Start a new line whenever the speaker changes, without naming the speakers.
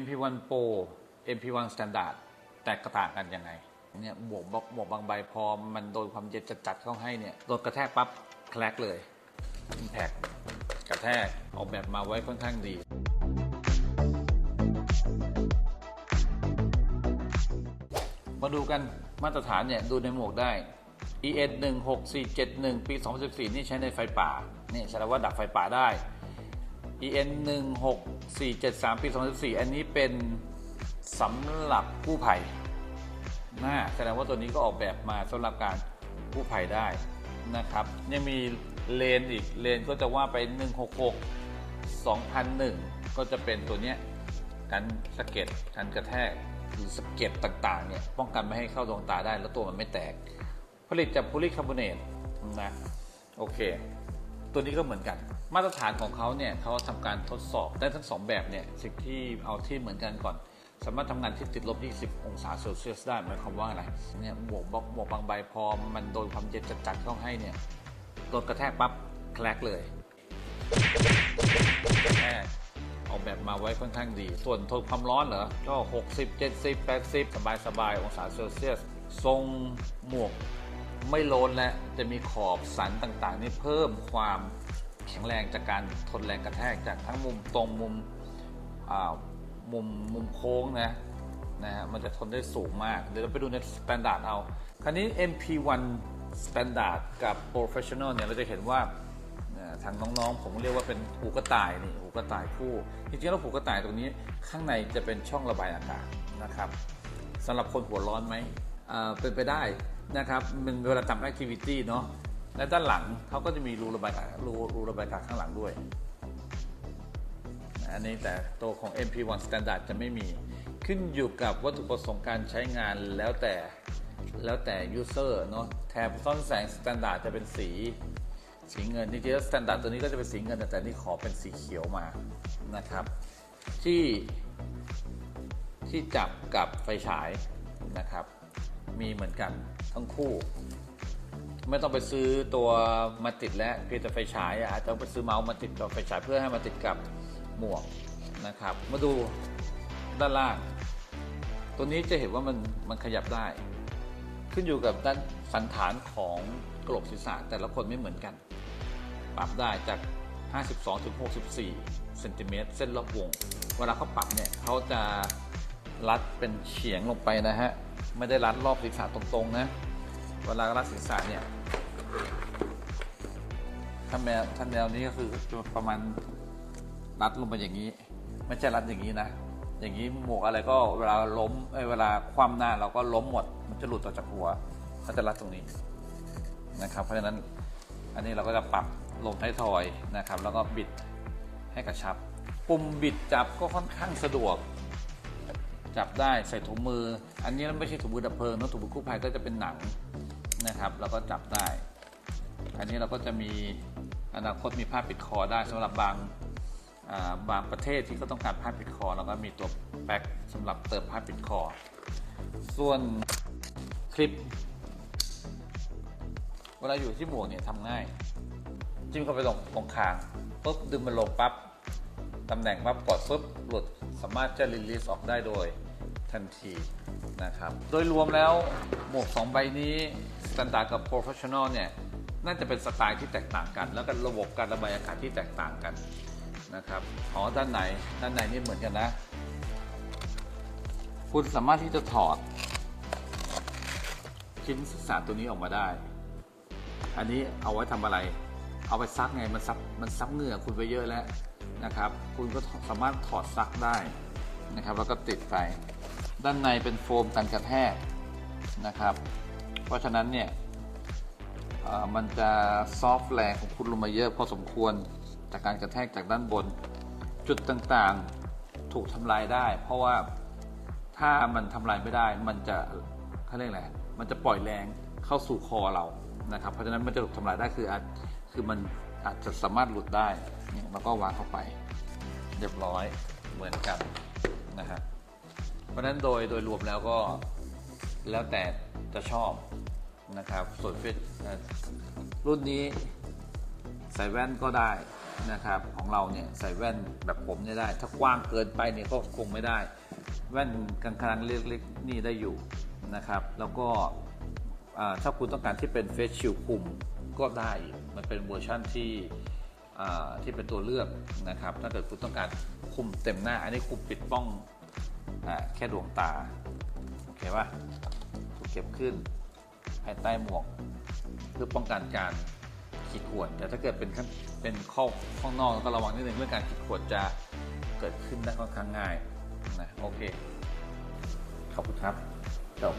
MP1 Pro MP1 Standard แตกต่างกันยังไงเนี่ยหมวกบหมวกบางใบพอมันโดนความเย็นจัดๆเข้าให้เนี่ยโดนกระแทกปั๊บแคลกเลย Impact กระแทกออกแบบมาไว้ค่อนข้างดี มาดูกันมาตรฐานเนี่ยดูในหมวกได้ EN 16471 ปี 2014 นี่ใช้ในไฟป่า นี่แสดงว่าดับไฟป่าได้ EN 473 ปี 2014 อันนี้เป็นสำหรับกู้ภัยน่าแสดงว่าตัวนี้ก็ออกแบบมาสำหรับการกู้ภัยได้นะครับ ยังมีเลนอีกเลนก็จะว่าไป 166 2001 ก็จะเป็นตัวเนี้ยกันสะเก็ดกันกระแทกหรือสะเก็ดต่างๆเนี่ยป้องกันไม่ให้เข้าดวงตาได้แล้วตัวมันไม่แตก ผลิตจากโพลีคาร์บอเนตนะโอเค ตัวนี้ก็เหมือนกัน มาตรฐานของเขาเนี่ยเขาทำการทดสอบได้ทั้งสองแบบเนี่ยสิ่งที่เอาที่เหมือนกันก่อน สามารถทำงานที่ติดลบ 20 องศาเซลเซียสได้หมายความว่าอะไรเนี่ยหมวกบล็อกหมวกบางใบพอมันโดนความเย็นจัดๆเข้าให้เนี่ยโดนกระแทกปั๊บแคลกเลยแทกออกแบบมาไว้ค่อนข้างดี ส่วนทนความร้อนเหรอ ก็ 60 70 80 สบายสบายๆองศาเซลเซียส ทรงหมวก ไม่โลนและจะมีขอบสันต่างๆ นี่เพิ่มความแข็งแรงจากการทนแรงกระแทกจากทั้งมุมตรงมุมมุมมุมโค้งนะนะฮะมันจะทนได้สูงมาก เดี๋ยวเราไปดูในสแตนดาร์ดเอา คราวนี้ MP1 Standard กับ Professional เนี่ยเราจะเห็นว่าทางน้องๆ ผมเรียกว่าเป็นหูกระต่ายนี่หูกระต่ายคู่ จริงๆแล้วหูกระต่ายตรงนี้ข้างในจะเป็นช่องระบายอากาศนะครับสำหรับคนหัวร้อนไหมอ่อเป็นไปได้ นะครับมันเวลาทำแอคทิวิตี้เนาะและด้านหลังเขาก็จะมีรูระบายอากาศรูรูระบายอากาศข้างหลังด้วย อันนี้แต่ตัวของ MP1 Standard จะไม่มีขึ้นอยู่กับวัตถุประสงค์การใช้งานแล้วแต่แล้วแต่ user เนาะแถบซ่อนแสง Standard จะเป็นสีสีเงินจริงๆแล้ว Standard ตัวนี้ก็จะเป็นสีเงินแต่นี่ขอเป็นสีเขียวมานะครับ ที่ที่จับกับไฟฉายนะครับ มีเหมือนกัน ทั้งคู่ ไม่ต้องไปซื้อตัวมาติดและเพียงแต่ไฟฉายอาจจะต้องไปซื้อเมาส์มาติดกับไฟฉายเพื่อให้มาติดกับหมวกนะครับ มาดูด้านล่าง ตัวนี้จะเห็นว่ามันมันขยับได้ ขึ้นอยู่กับด้านสันฐานของกระโหลกศีรษะแต่ละคนไม่เหมือนกัน ปรับได้จาก 52ถึง64เซนติเมตรเส้นรอบวง เวลาเขาปรับเนี่ยเขาจะรัดเป็นเฉียงลงไปนะฮะ ไม่ได้รัดรอบศีรษะตรงๆนะ เวลารัดศีรษะเนี่ยถ้าแนวถ้าแนวนี้ก็คือประมาณรัดลงไปอย่างนี้ ไม่ใช่รัดอย่างนี้นะ อย่างนี้หมวกอะไรก็เวลาล้มเเวลาคว่ำหน้าเราก็ล้มหมด มันจะหลุดออกจากหัวก็จะรัดตรงนี้นะครับ เพราะฉะนั้นอันนี้เราก็จะปรับลงท้ายทอยนะครับ แล้วก็บิดให้กระชับ ปุ่มบิดจับก็ค่อนข้างสะดวก จับได้ใส่ถุงมือ อันนี้ไม่ใช่ถุงมือดับเพลิงนะถุงมือกู้ภัยก็จะเป็นหนัง นะครับ แล้วก็จับได้ อันนี้เราก็จะมีอนาคตมีผ้าปิดคอได้สำหรับบางบางประเทศที่เขาต้องการผ้าปิดคอเราก็มีตัวแพ็คสำหรับเติมผ้าปิดคอ ส่วนคลิป เวลาอยู่ที่หมวกเนี่ยทำง่าย จิ้มเข้าไปตรงตรงคางปุ๊บดึงมันลงปั๊บตำแหน่งปั๊บกดปุ๊บหลุดสามารถจะรีลีสออกได้โดยทันทีนะครับ โดยรวมแล้วหมวก 2 ใบนี้ Standard กับ Professional เนี่ยน่าจะเป็นสไตล์ที่แตกต่างกัน แล้วก็ระบบการระบายอากาศที่แตกต่างกันนะครับอ๋อด้านในด้านในนี่เหมือนกันนะ คุณสามารถที่จะถอด ชิ้นศึกษาตัวนี้ออกมาได้ อันนี้เอาไว้ทำอะไร เอาไปซักไงมันซับมันซับเหงื่อคุณไปเยอะแล้วนะครับ คุณก็สามารถถอดซักได้นะครับ แล้วก็ติดไป ด้านในเป็นโฟมกันกระแทกนะครับ เพราะฉะนั้นเนี่ยมันจะซอฟต์แรงของคุณลงมาเยอะพอสมควรจากการกระแทกจากด้านบน จุดต่างๆถูกทำลายได้ เพราะว่าถ้ามันทำลายไม่ได้ มันจะเขาเรียกอะไรมันจะปล่อยแรงเข้าสู่คอเรานะครับ เพราะฉะนั้นมันจะถูกทำลายได้คืออาจคือมันอาจจะสามารถหลุดได้เนี่แล้วก็วางเข้าไป เรียบร้อยเหมือนกันนะฮะเพราะฉะนั้นโดยโดยรวมแล้วก็ แล้วแต่จะชอบนะครับส่วนฟิตเอ่อรุ่นนี้ใส่แว่นก็ได้นะครับของเราเนี่ยใส่แว่นแบบผมเนี่ยได้ ถ้ากว้างเกินไปเนี่ยก็คงไม่ได้ แว่นกลางๆเล็กๆนี่ได้อยู่นะครับ แล้วก็ถ้าคุณต้องการที่เป็นเฟสชิลคุมก็ได้มันเป็นเวอร์ชั่นที่ที่เป็นตัวเลือกนะครับ ถ้าเกิดคุณต้องการคุมเต็มหน้า อันนี้คุมปิดป้องอแค่ดวงตา โอเคป่ะถูกเก็บขึ้นภายใต้หมวก เพื่อป้องกันการขีดข่วน แต่ถ้าเกิดเป็นข้างเป็นข้อข้างนอกก็ระวังนิดนึงเรื่องการขีดข่วนจะเกิดขึ้นได้ค่อนข้างง่ายนะโอเค ขอบคุณครับจบ